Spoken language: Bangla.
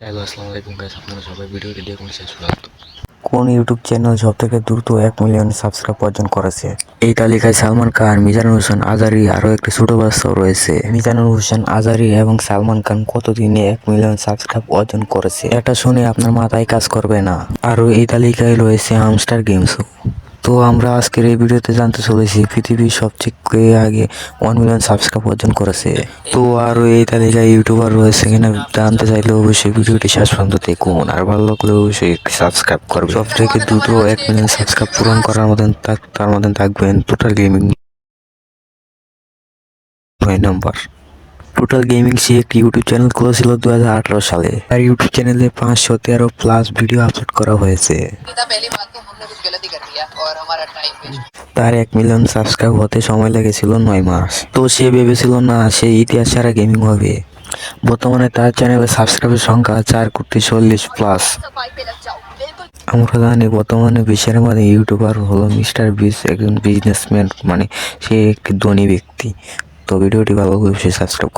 হ্যালো আসসালামু আলাইকুম গাইস আপনারা সবাই ভিডিওটি দেখুন শেষ পর্যন্ত। কোন ইউটিউব চ্যানেল সব থেকে দ্রুত এক মিলিয়ন সাবস্ক্রাইব অর্জন করেছে? এই তালিকায় সালমান খান মিজানুর হোসেন আজারি আরও একটি ছোট বাচ্চাও রয়েছে। মিজানুর হোসেন আজারি এবং সালমান খান কতদিনে এক মিলিয়ন সাবস্ক্রাইব অর্জন করেছে? এটা শুনে আপনার মাথায় কাজ করবে না। আরও এই তালিকায় রয়েছে হামস্টার গেমসও তো আমরা আজকের এই ভিডিওতে জানতে চলেছি, পৃথিবীর সবচেয়ে আগে ওয়ান মিলিয়ন সাবস্ক্রাইব অর্জন করেছে। তো আরও এই তালিকায় ইউটিউবার রয়েছে কিনা জানতে চাইলে অবশ্যই ভিডিওটি শেষ পর্যন্ত দেখুন। আর ভালো লাগলে অবশ্যই সাবস্ক্রাইব করবে সব থেকে দ্রুত এক মিলিয়ন সাবস্ক্রাইব পূরণ করার মতন তার মধ্যে থাকবেন টোটাল গেমিং নয় নম্বর। টোটাল গেমিং সি একটি ইউটিউব চ্যানেল খুলেছিল দু হাজার আঠারো সালে। তার ইউটিউব চ্যানেলে পাঁচশো তেরো প্লাস ভিডিও আপলোড করা হয়েছে। তার এক মিলিয়ন সাবস্ক্রাইব হতে সময় লেগেছিল নয় মাস। তো সে ভেবেছিল, না, সে ইতিহাস ছাড়া গেমিং হবে। বর্তমানে তার চ্যানেলে সাবস্ক্রাইবের সংখ্যা চার কোটি চল্লিশ প্লাস আমরা জানি বর্তমানে বিশ্বের মানে ইউটিউবার হলো মিস্টার বিস একজন বিজনেসম্যান মানে সে একটি ধনী ব্যক্তি। তো ভিডিওটি ভালো করে সাবস্ক্রাইব